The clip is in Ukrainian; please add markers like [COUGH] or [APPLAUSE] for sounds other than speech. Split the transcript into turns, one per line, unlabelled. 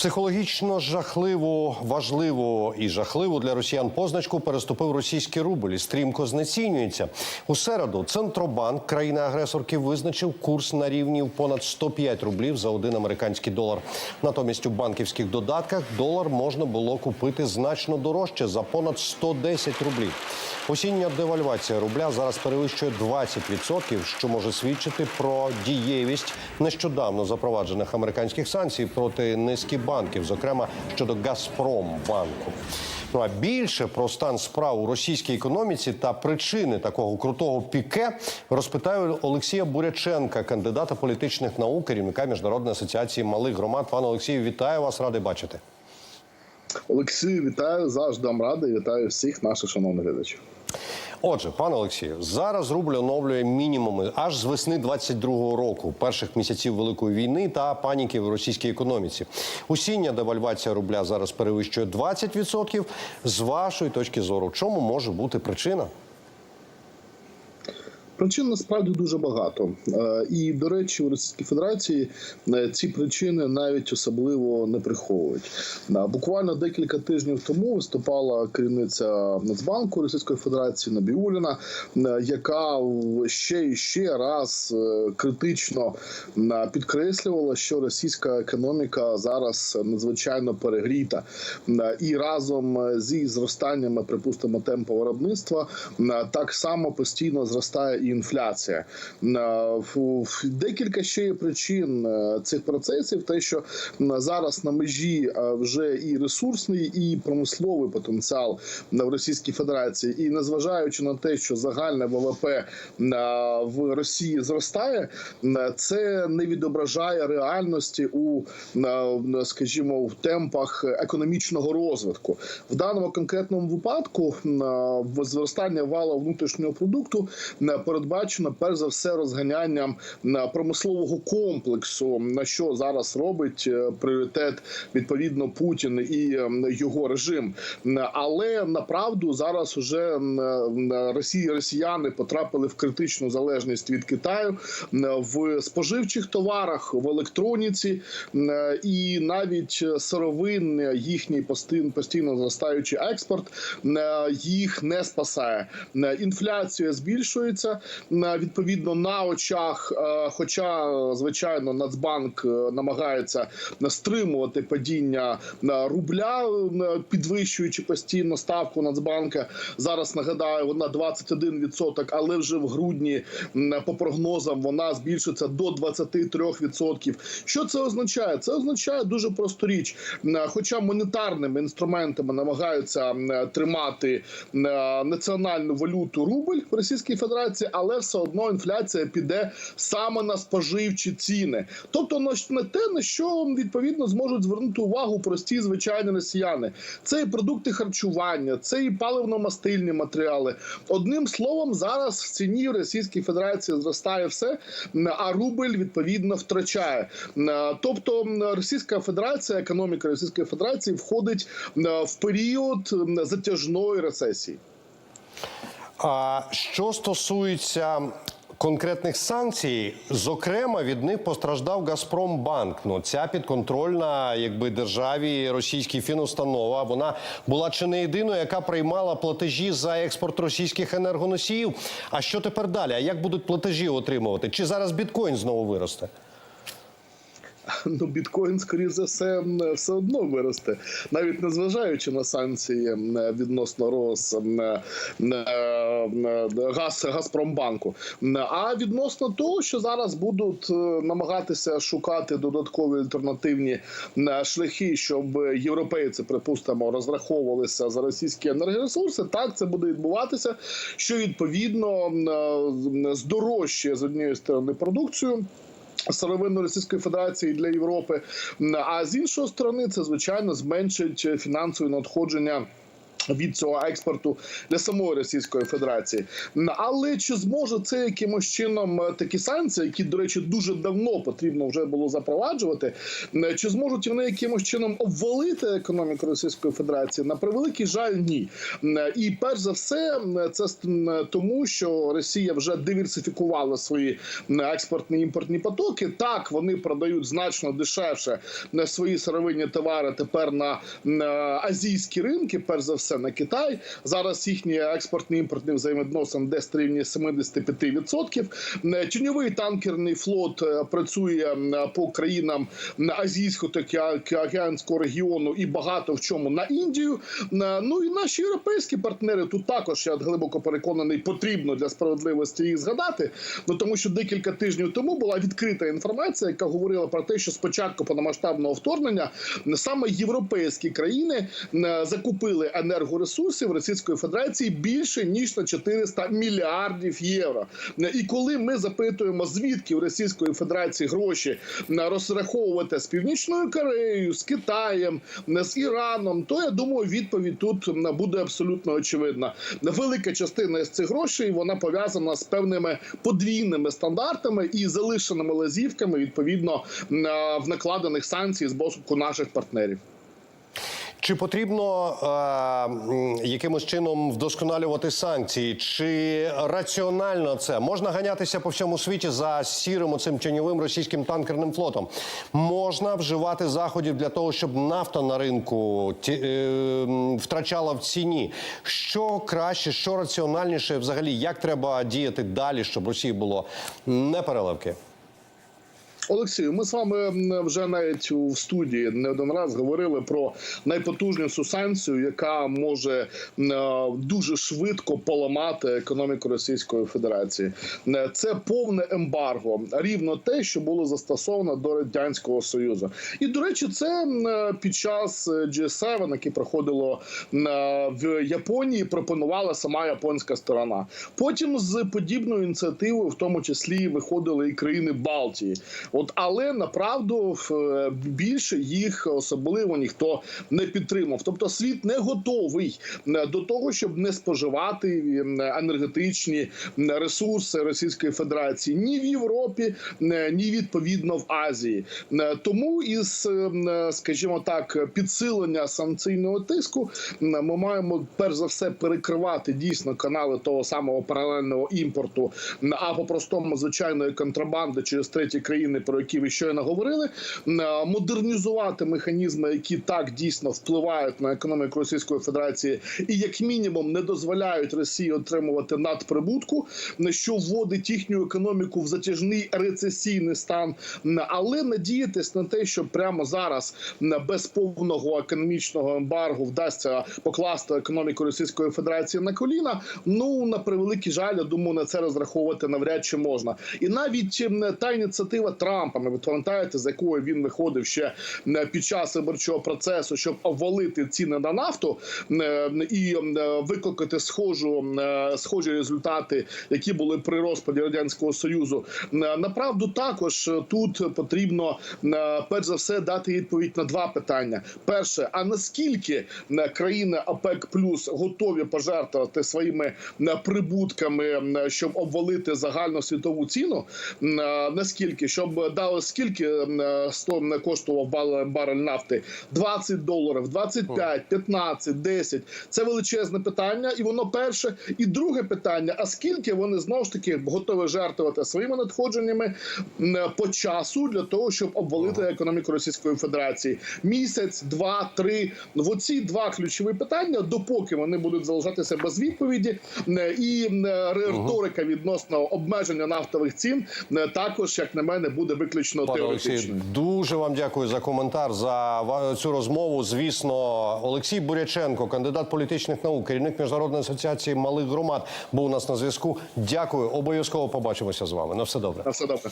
Психологічно жахливу, важливу і жахливу для росіян позначку переступив російський рубль стрімко знецінюється. У середу Центробанк країни-агресорки визначив курс на рівні понад 105 рублів за один американський долар. Натомість у банківських додатках долар можна було купити значно дорожче за понад 110 рублів. Осіння девальвація рубля зараз перевищує 20%, що може свідчити про дієвість нещодавно запроваджених американських санкцій проти низки банків, зокрема щодо Газпромбанку. Ну а більше про стан справ у російській економіці та причини такого крутого піке розпитаю Олексія Буряченка, кандидата політичних наук, керівника міжнародної асоціації малих громад. Пане Олексію, вітаю вас, радий бачити.
Олексію, вітаю завжди радий. Вітаю всіх наших шановних глядачів.
Отже, пане Олексію, зараз рубль оновлює мінімуми аж з весни 22-го року, перших місяців великої війни та паніки в російській економіці. Усіння девальвація рубля зараз перевищує 20%. З вашої точки зору, чому може бути причина?
Причин насправді дуже багато. Е, І, до речі, в Російській Федерації е, ці причини навіть особливо не приховують. Е, Буквально декілька тижнів тому виступала керівниця Нацбанку Російської Федерації Набіуліна, яка ще і ще раз критично підкреслювала, що російська економіка зараз надзвичайно перегріта. І разом зі зростаннями, припустимо, темпу виробництва так само постійно зростає і інфляція. Е, Декілька ще є причин е, цих процесів. Те, що зараз на межі е, вже і ресурсний, і промисловий потенціал в Російській Федерації, і незважаючи на те, що загальне ВВП в Росії зростає, це не відображає реальності у скажімо в темпах економічного розвитку. В даному конкретному випадку зростання валу внутрішнього продукту е, передбачено перш за все розганянням промислового комплексу, на що зараз робить е, пріоритет відповідно Путін і його режим. Але направду зараз уже е, Росії росіяни потрапили в критичну залежність від Китаю в споживчих товарах, в електроніці е, і навіть сировин їхній постійно зростаючий експорт їх не спасає. Інфляція збільшується відповідно на очах. е, Хоча, е, звичайно, Нацбанк е, намагається стримувати падіння е, рубля, е, підвищуючи постійно ставку Нацбанка. Зараз нагадаю, вона 21%, але вже в грудні по прогнозам вона збільшиться до 23%. Що це означає? Це означає дуже просту річ. Хоча монетарними інструментами намагаються тримати національну валюту рубль в Російській Федерації, але все одно інфляція піде саме на споживчі ціни, тобто на те, на що відповідно зможуть звернути увагу прості звичайні росіяни. Це і продукти харчування, це і паливно-мастильні матеріали. Одним словом, зараз в ціні в Російській Федерації зростає все, а рубль відповідно втрачає. Тобто Російська Федерація, економіка Російської Федерації входить в період затяжної рецесії.
А що стосується конкретних санкцій, зокрема від них постраждав Газпромбанк. Ну ця підконтрольна, якби державі російській фінустанова. Вона була чи не єдиною, яка приймала платежі за експорт російських енергоносіїв. А що тепер далі? А як будуть платежі отримувати? Чи зараз біткоін знову виросте? [LAUGHS]
ну біткоін, скоріш за все, все одно виросте, навіть незважаючи на санкції відносно м, газ Газпромбанку. А відносно того, що зараз будуть е, намагатися шукати додаткові альтернативні шляхи, щоб європейці, припустимо, розраховувалися за російські енергоресурси, так це буде відбуватися, що відповідно здорожчає з однієї сторони продукцію сировинну Російської Федерації для Європи. А з іншої сторони, це звичайно зменшить фінансові надходження. Від цього експорту для самої Російської Федерації. Але чи зможе це якимось чином е, такі санкції, які, до речі, дуже давно потрібно вже було запроваджувати? Чи зможуть вони якимось чином обвалити економіку Російської Федерації? На превеликий жаль, ні. І перш за все, це тому, що Росія вже диверсифікувала свої експортні імпортні потоки. Так вони продають значно дешевше м, свої сировинні товари тепер на азійські ринки. Перш за все на Китай. Зараз їхній експортний імпортний взаємовідносин десь рівні 75%. М, Тіньовий танкерний флот е, працює по країнам азійського та океанського регіону і багато в чому на Індію. Ну і наші європейські партнери тут також я глибоко переконаний, потрібно для справедливості їх згадати. Ну тому що декілька тижнів тому була відкрита інформація, яка говорила про те, що спочатку повномасштабного вторгнення саме європейські країни закупили енергоресурсів Російської Федерації більше ніж на 400 мільярдів євро. І коли ми запитуємо, звідки в Російської Федерації гроші розраховувати з Північною Кореєю, з Китаєм, з Іраном, то я думаю, відповідь тут буде абсолютно очевидна. Велика частина з цих грошей вона пов'язана з певними подвійними стандартами і залишеними лазівками відповідно в накладених санкцій з боку наших партнерів.
Чи потрібно е, якимось чином вдосконалювати санкції? Чи раціонально це можна ганятися по всьому світі за сірим оцим тіньовим російським танкерним флотом? Можна вживати заходів для того, щоб нафта на ринку ті, е, втрачала в ціні? Що краще, що раціональніше, взагалі, як треба діяти далі, щоб Росії було не переливки?
Олексію, ми з вами вже навіть у студії не один раз говорили про найпотужнішу санкцію, яка може е, дуже швидко поламати економіку Російської Федерації. Е, Це повне ембарго, рівно те, що було застосовано до радянського союзу. І до речі, це е, під час е, G7, яке проходило в Японії, пропонувала сама японська сторона. Потім з подібною ініціативою, в тому числі, виходили і країни Балтії. От але направду е, більше їх особливо ніхто не підтримав. Тобто світ не готовий е, до того, щоб не споживати е, енергетичні ресурси Російської Федерації ні в Європі, ні відповідно в Азії. Тому із, скажімо так, підсилення санкційного тиску ми маємо перш за все перекривати дійсно канали того самого паралельного імпорту а по-простому звичайної контрабанди через треті країни, про які ви щойно говорили, е, модернізувати механізми, які так дійсно впливають на економіку Російської Федерації, і як мінімум не дозволяють Росії отримувати надприбутку, на що вводить їхню економіку в затяжний рецесійний стан, але надіятись на те, що прямо зараз без повного економічного ембаргу вдасться покласти економіку Російської Федерації на коліна. Ну на превеликий жаль, я думаю, на це розраховувати навряд чи можна. І навіть та ініціатива Трампа, ви пам'ятаєте, з якою він виходив ще м, під час виборчого процесу, щоб обвалити ціни на нафту і викликати схожу схожі результати, які були при розпаді радянського союзу. Направду також тут потрібно перш за все дати відповідь на два питання: перше, а наскільки країни ОПЕК плюс готові пожертвувати своїми прибутками, щоб обвалити загальну світову ціну? Наскільки щоб дали скільки м, 100 коштував барель нафти? 20 доларів, 25, 15, 10. Це величезне питання, і воно перше. І друге питання: а скільки вони знову ж таки готові жертвувати своїми надходженнями по часу для того, щоб обвалити економіку Російської Федерації? Місяць, два, три. В оці два ключові питання, допоки вони будуть залишатися без відповіді, і риторика відносно обмеження нафтових цін також, як на мене, буде виключно
Пане
Олексій,
дуже вам дякую за коментар за цю розмову. Звісно, Олексій Буряченко, кандидат політичних наук, керівник міжнародної асоціації малих громад, був у нас на зв'язку. Дякую. Обов'язково побачимося з вами. На все добре.
На все добре.